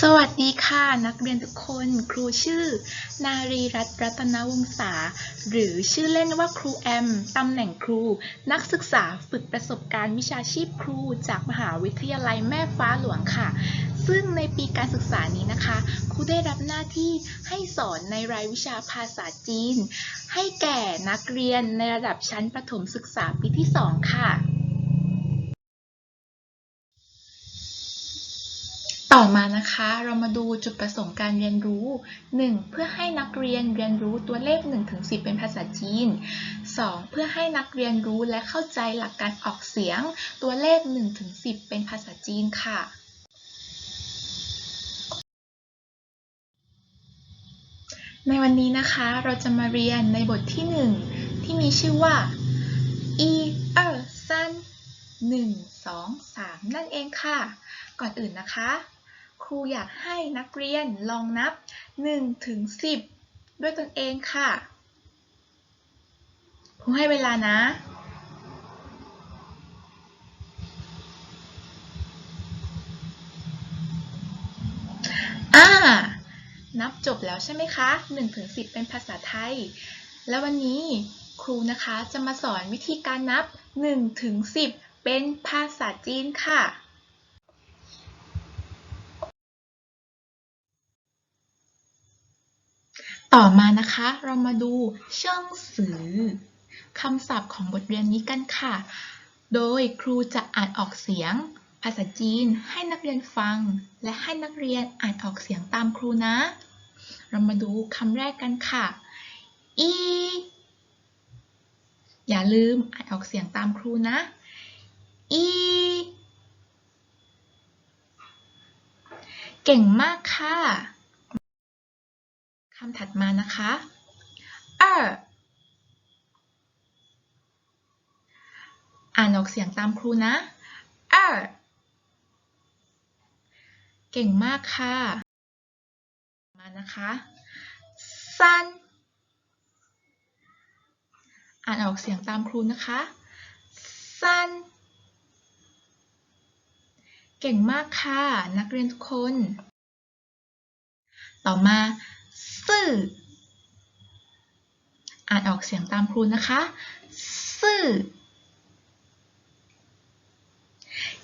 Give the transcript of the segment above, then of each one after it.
สวัสดีค่ะนักเรียนทุกคนครูชื่อ นารีรัตน์รัตนวงศาหรือชื่อเล่นว่าครูแอมตำแหน่งครู นักศึกษาฝึกประสบการณ์วิชาชีพครู จากมหาวิทยาลัยแม่ฟ้าหลวงค่ะ ซึ่งในปีการศึกษานี้นะคะ ครูได้รับหน้าที่ให้สอนในรายวิชาภาษาจีน ให้แก่นักเรียนในระดับชั้นประถมศึกษาปีที่ 2 ค่ะ ต่อมานะคะเรามาดูจุดประสงค์การเรียนรู้ 1. เพื่อให้นักเรียนเรียนรู้ตัวเลข 1-10 เป็นภาษาจีน 2. เพื่อให้นักเรียนรู้และเข้าใจหลักการออกเสียง ตัวเลข 1-10 เป็นภาษาจีนค่ะในวันนี้นะคะเราจะมาเรียนในบทที่ 1 ที่มีชื่อว่าอีเออซันหนึ่งสองสามนั่นเองค่ะ ก่อนอื่นนะคะ ครูอยากให้นักเรียนลองนับ 1 ถึง 10 ด้วยตนเองค่ะครูให้เวลานะอ่านับจบแล้วใช่ไหมคะ1ถึง10 เป็นภาษาไทย แล้ววันนี้ครูนะคะจะมาสอนวิธีการนับ1ถึง10 เป็นภาษาจีนค่ะ ต่อมานะคะ เรามาดูเชิงสือคำศัพท์ของบทเรียนนี้กันค่ะ โดยครูจะอ่านออกเสียง ภาษาจีนให้นักเรียนฟัง และให้นักเรียนอ่านออกเสียงตามครูนะ เรามาดูคำแรกกันค่ะอีอย่าลืมอ่านออกเสียงตามครูนะอีเก่งมากค่ะ คำถัดมานะคะอออ่านออกเสียงตามครูนะออเก่งมากค่ะ มานะคะสันอ่านออกเสียงตามครูนะคะสันเก่งมากค่ะ นักเรียนทุกคน ต่อมา ซื่อ อ่านออกเสียงตามครูนะคะ ซื่อ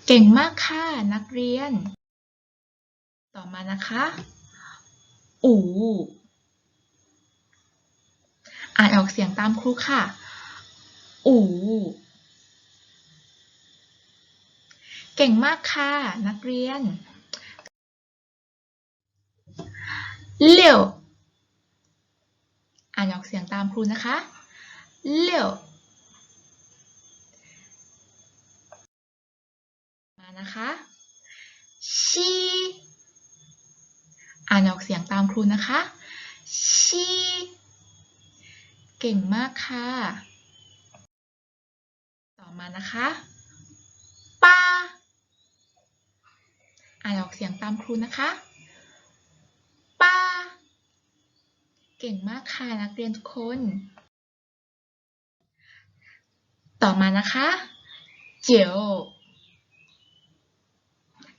เก่งมากค่ะนักเรียน ต่อมานะคะ อูอ่านออกเสียงตามครูค่ะ อูเก่งมากค่ะนักเรียนเลี้ยว อ่านออกเสียงตามครูนะคะเลี้ยวมานะคะชีอ่านออกเสียงตามครูนะคะชีเก่งมากค่ะ ต่อมานะคะป้าอ่านออกเสียงตามครูนะคะป้า เก่งมากค่ะนักเรียนทุกคน ต่อมานะคะ เจียว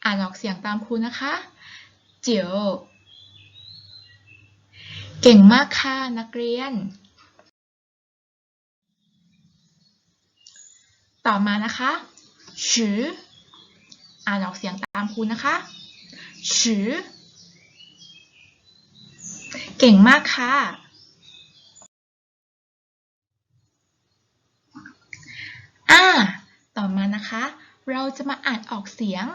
อ่านออกเสียงตามครูนะคะ เจียว เก่งมากค่ะนักเรียน ต่อมานะคะชืออ่านออกเสียงตามครูนะคะชือ เก่งมากค่ะ อ่า ต่อมานะคะ เราจะมาอ่านออกเสียง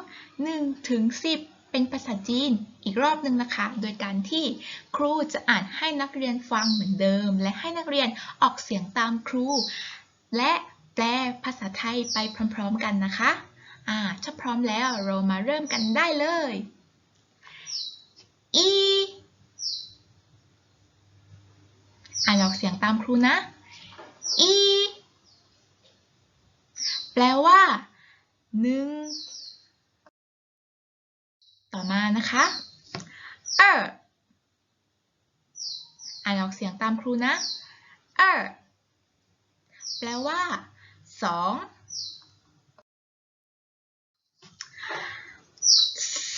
1ถึง10 เป็นภาษาจีนอีกรอบหนึ่งนะคะ โดยการที่ครูจะอ่านให้นักเรียนฟังเหมือนเดิม และให้นักเรียนออกเสียงตามครู และแปลภาษาไทยไปพร้อม ๆ กันนะคะ อ่า ถ้าพร้อมแล้วเรามาเริ่มกันได้เลยอี อ่านออกเสียงตามครูนะ อีแปลว่าหนึ่งต่อมานะคะเอออ่านออกเสียงตามครูนะเออแปลว่าสอง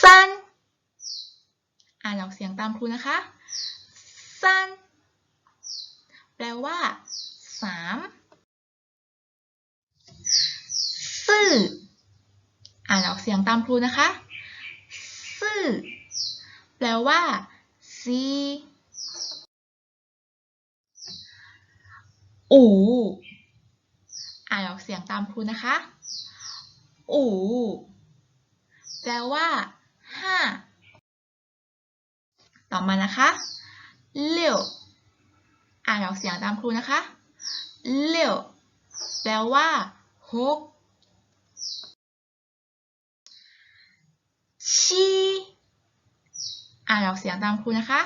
สั้นอ่านออกเสียงตามครูนะคะสั้น แปลว่าสามซื่ออ่านออกเสียงตามครูนะคะซื่อแปลว่าสี่อูอ่านออกเสียงตามครูนะคะอูแปลว่าห้าต่อมานะคะเลี้ยว อ่านออกเสียงตามครูนะคะเลี้ยวแปลว่าหกชีอ่านออกเสียงตามครูนะคะ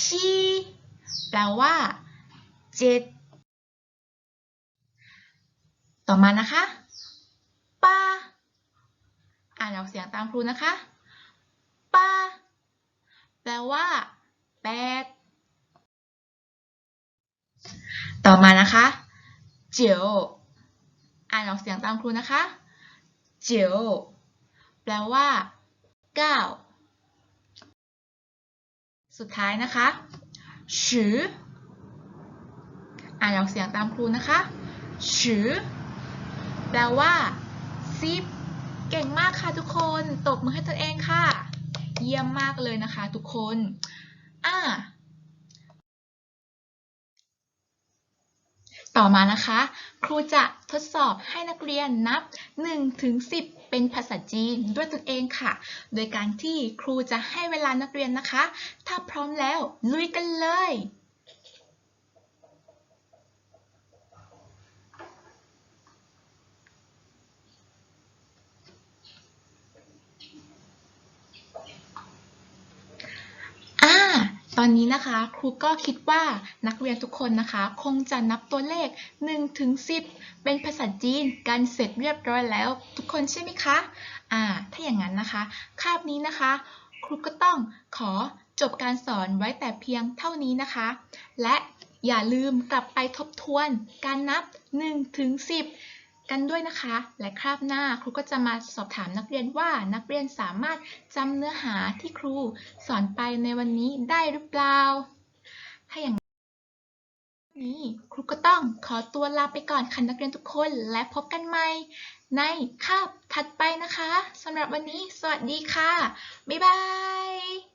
ชีแปลว่าเจ็ดต่อมานะคะป้าอ่านออกเสียงตามครูนะคะป้าแปลว่าแปด ต่อมานะคะเจียวอ่านออกเสียงตามครูนะคะเจียวแปลว่าเก้าสุดท้ายนะคะชืออ่านออกเสียงตามครูนะคะชือแปลว่าสิบเก่งมากค่ะทุกคน ตบมือให้ตัวเองค่ะ เยี่ยมมากเลยนะคะทุกคน อ่า ต่อมานะคะ ครูจะทดสอบให้นักเรียนนับ 1 ถึง 10 เป็นภาษาจีนด้วยตนเองค่ะ โดยการที่ครูจะให้เวลานักเรียนนะคะ ถ้าพร้อมแล้วลุยกันเลย อ่า ตอนนี้นะคะครูก็คิดว่านักเรียนทุกคนนะคะ คงจะนับตัวเลข1ถึง10 เป็นภาษาจีนกันเสร็จเรียบร้อยแล้ว ทุกคนใช่ไหมคะอ่าถ้าอย่างนั้นนะคะคาบนี้นะคะ ครูก็ต้องขอจบการสอนไว้แต่เพียงเท่านี้นะคะ และอย่าลืมกลับไปทบทวนการนับ1ถึง10 กันด้วยนะคะ และคราบหน้าครูก็จะมาสอบถามนักเรียนว่านักเรียนสามารถจำเนื้อหาที่ครูสอนไปในวันนี้ได้หรือเปล่า ถ้าอย่างนี้ครูก็ต้องขอตัวลาไปก่อนค่ะนักเรียนทุกคน และพบกันใหม่ในคาบถัดไปนะคะสำหรับวันนี้ สวัสดีค่ะ บ๊ายบาย